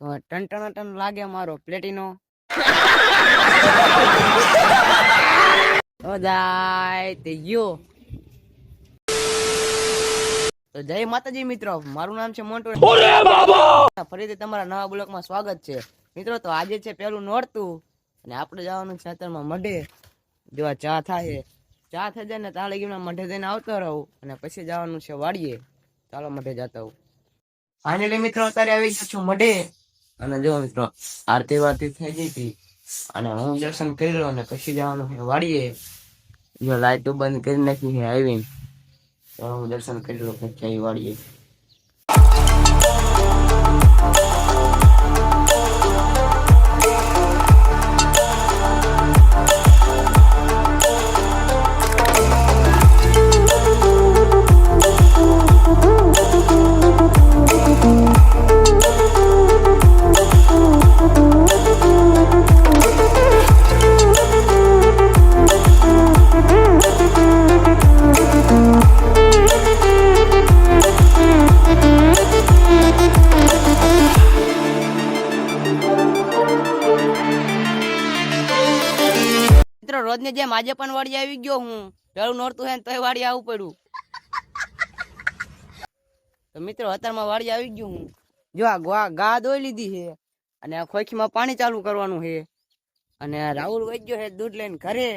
તો ton ton ton લાગે મારો પ્લેટિનો. ઓ જાય તે ગયો. તો જય માતાજી મિત્રો મારું નામ છે મોન્ટુ. ફરીથી તમારા નવા બ્લોકમાં સ્વાગત છે. મિત્રો તો આજે છે પેલું નોરતું અને આપણે જવાનું છે ખેતરમાં મઢે. જેવા ચા થાય. ચા થઈ જાય ને તાલે ગીમના મઢે જઈને આવતો રહું અને પછી જવાનું છે વાડીએ. ચાલો મઢે જતા હું ફાઇનલી મિત્રો અત્યારે આવી ગયો છું મઢે. અને જો મિત્રો, આરતી વારતી થઈ ગઈ હતી અને હું દર્શન કરી રહ્યો અને પછી જવાનું છે વાડીએ. જો લાઈટો બંધ કરી નાખી છે આવીને. તો હું દર્શન કરી લઉં પછી આવી વાડીએ. રોજની જેમ આજે પણ વાડી આવી ગયો હું પેલું નોરતું હે તોય વાડી આવવું પડ્યું. તો મિત્રો, અત્યારમાં વાડી આવી ગયું હું. જો આ ગા દોઈ લીધી છે અને આ ખોખીમાં પાણી ચાલુ કરવાનું છે. અને રાહુલ વહી ગયો છે દૂધ લઈને ઘરે.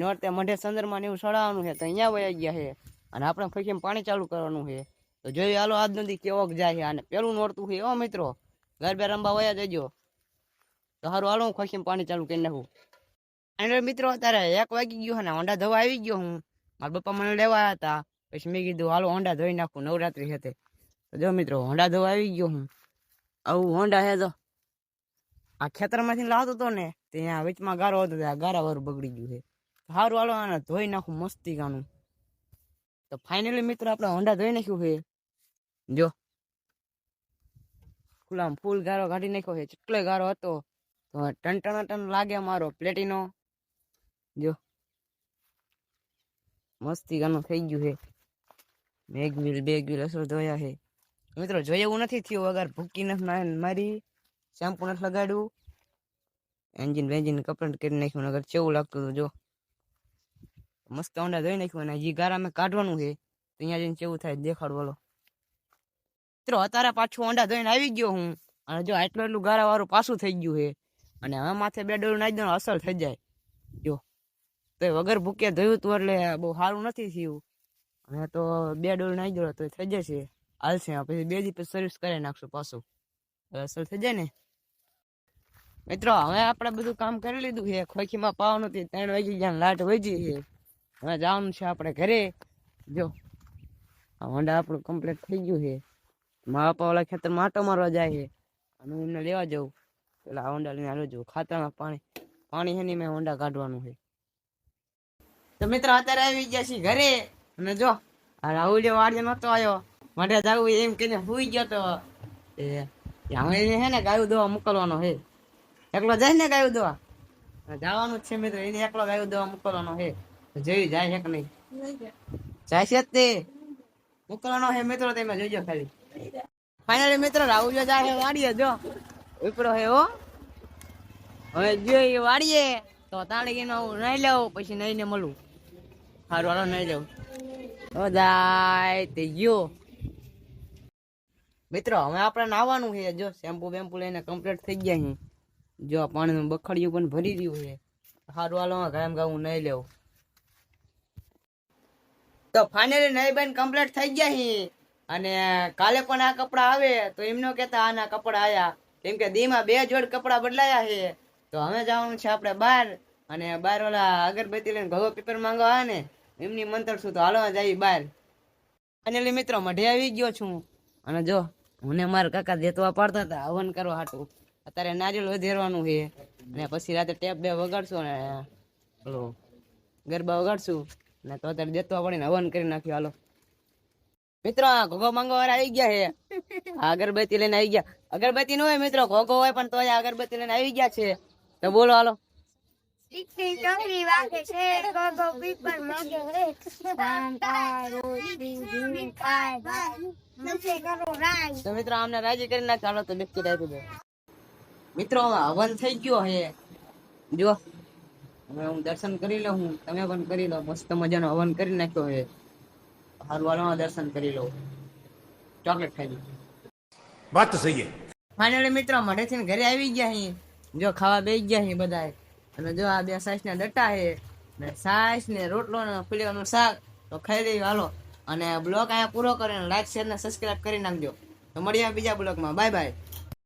નોરતે મઢે સંદરમાં એવું સડાવવાનું છે, તો અહીંયા વયા ગયા છે. અને આપણે ખોખીમાં પાણી ચાલુ કરવાનું છે. તો જોઈએ હાલો, આજ નથી કેવોક જાય છે. અને પેલું નોરતું છે એવો મિત્રો. ગરબે રમવા વયા જજો. તો સારું હાલો, હું ખોખીમાં પાણી ચાલુ કરી નાખું. અને મિત્રો, અત્યારે એક વાગી ગયો ને હોન્ડા ધોવા આવી ગયો હું. મારા પપ્પા મને લેવા હતા. પછી મેં કીધું, હાલો હોન્ડા ધોઈ નાખું. નવરાત્રી હતી. તો જો મિત્રો હોંડા ધોવા આવી ગયો હું. આવું હોંડા હે તો આ ખેતરમાંથી લાવતો હતો ને ત્યાં વચમાં ગારો હતો ત્યાં ગારા વાળું બગડી ગયું છે. સારું હાલો, આને ધોઈ નાખું મસ્તી ગાનું. તો ફાઇનલી મિત્રો, આપણે હોંડા ધોઈ નાખ્યું છે. જો. ખુલ્લામાં ફૂલ ગારો કાઢી નાખ્યો છે. ચટલે ગારો હતો. તો ટન ટન લાગે મારો, પ્લેટિનો. જો. મસ્તી ગાનું થઈ ગયું છે બેગ બેગમિલ અસર ધોયા છે મિત્રો જોઈએ એવું નથી થયું, વગર ભૂકી નથી મારી શેમ્પુ નથી લગાડ્યું. એન્જિન વેન્જિન કપડાં કરી નાખ્યું નગર કેવું લાગતું હતું, જો. મસ્ત ઊંડા ધોઈ નાખ્યું અને જે ગારા મેં કાઢવાનું છે અહીંયા જઈને કેવું થાય, દેખાડ બોલો મિત્રો, અત્યારે પાછું ઊંડા ધોઈને આવી ગયો હું. અને જો આટલું એટલું ગારા વાળું પાછું થઈ ગયું છે અને હવે માથે બે ડોલું નાખી દો અસર થઈ જાય. જો. તો વગર ભૂકે ધોયું તું એટલે બહુ સારું નથી થયું. અને તો બે ડોલ નાઈ દો તો થઈ જશે. હાલશે પછી બે દી સર્વિસ કરી નાખશું પાછું. અસર થઈ જાય ને? મિત્રો, હવે આપણે બધું કામ કરી લીધું છે. ખોખીમાં પાવ નથી ત્રણ વાગી ગયા લાટ વજી છે. હવે જવાનું છે આપણે ઘરે. જો, આ હોન્ડા આપણું કમ્પ્લીટ થઈ ગયું છે. મા પપ્પા વાળા ખેતરમાં આટો મારવા જાય છે. અને હું એમને લેવા જાઉં. પેલા હોન્ડા લઈને આવ્યો છું ખાતરમાં પાણી પાણી છે ને મેં હોન્ડા કાઢવાનું છે. તો મિત્રો, અત્યારે આવી ગયા છીએ ઘરે. અને જો રાહુલ જે વાડીએ નતો આવ્યો. માટે જવું એમ કહીને સુઈ ગયો તો હવે હે ને ગાયું દવા મોકલવાનો હે. એકલો જાય ને ગાયું દવા? જવાનું છે મિત્રો, એને એકલો ગાયું દવા મોકલવાનો હે. તો જોયું છે કે નહીં? જાય છે તે. મોકલવાનો હે મિત્રો, તમે જોજો ખાલી. ફાઇનલી મિત્રો, રાહુલ જો જાય વાડીએ જો. ઉપરો હે હો. હવે જો એ વાડીએ તો તાળી એનો નહીં લેવું, પછી નહીં ને મળું. સારું હાલો નહીં જવું બધાય તે મિત્રો, હવે આપણે નાવાનું છે. જો, શેમ્પુ બેમ્પુ લઈને કમ્પ્લીટ થઈ ગયા છે. જો, પાણીનું બખડિયું પણ ભરી રહ્યું છે. સારું હાલો ગામ હું નહીં લેવું. તો ફાઇનલી નહીં બેન કમ્પ્લીટ થઈ ગયા છે. અને કાલે પણ આ કપડા આવે, તો એમનો કેતા આના કપડા આવ્યા કેમ કે દીમાં બે જોડ કપડા બદલાયા છે. તો હવે જવાનું છે આપણે બહાર. અને બહાર ઓલા અગરબત્તી લઈને ઘઉં પેપર માંગવા આવે ને એમની મંતર છું તો હાલો જાય બહાર ફાઇનલી મિત્રો, મઢે આવી ગયો છું અને જો હું મારા કાકા દેતવા પાડતા હતા, હવન કરવા હાટું. અત્યારે નારિયેળ વધેરવાનું છે. અને પછી રાતે ટેપ બે વગાડશું અને પેલું ગરબા વગાડશું. ને તો અત્યારે દેતવા પડીને હવન કરી નાખ્યું, હાલો. મિત્રો, આ ઘોઘો વાળા આવી ગયા છે. અગરબત્તી લઈને આવી ગયા. અગરબત્તી ન હોય મિત્રો, ઘોઘો હોય પણ આ અગરબત્તી લઈને આવી ગયા છે. તો બોલો, હાલો. દીકરી ડોંગરી રાજી કરી નાખ ચાલો તો નક્કી રાખી દે. મિત્રો હવન થઈ ગયો હે. જો હવે હું દર્શન કરી લઉં હું તમે પણ કરી લો મસ્ત મજાનો હવન કરી નાખ્યો હે. હરવાળો દર્શન કરી લઉં. ચોકલેટ ખાઈ વાત તો સહી ફાઇનલી મિત્રો મઢેથી ઘરે આવી ગયા અહીં જો ખાવા બેસી ગયા અહીં બધા અને જો આ બે સાઈસ ના ડટા છે ને સાઈસ ને રોટલો ને ફુલીવાનું શાક, તો ખાઈ દઈ હાલો. અને બ્લોગ અહીંયા પૂરો કરીને લાઈક શેર ને સબસ્ક્રાઇબ કરી નાખજો. તો મળીએ બીજા બ્લોગમાં. Bye bye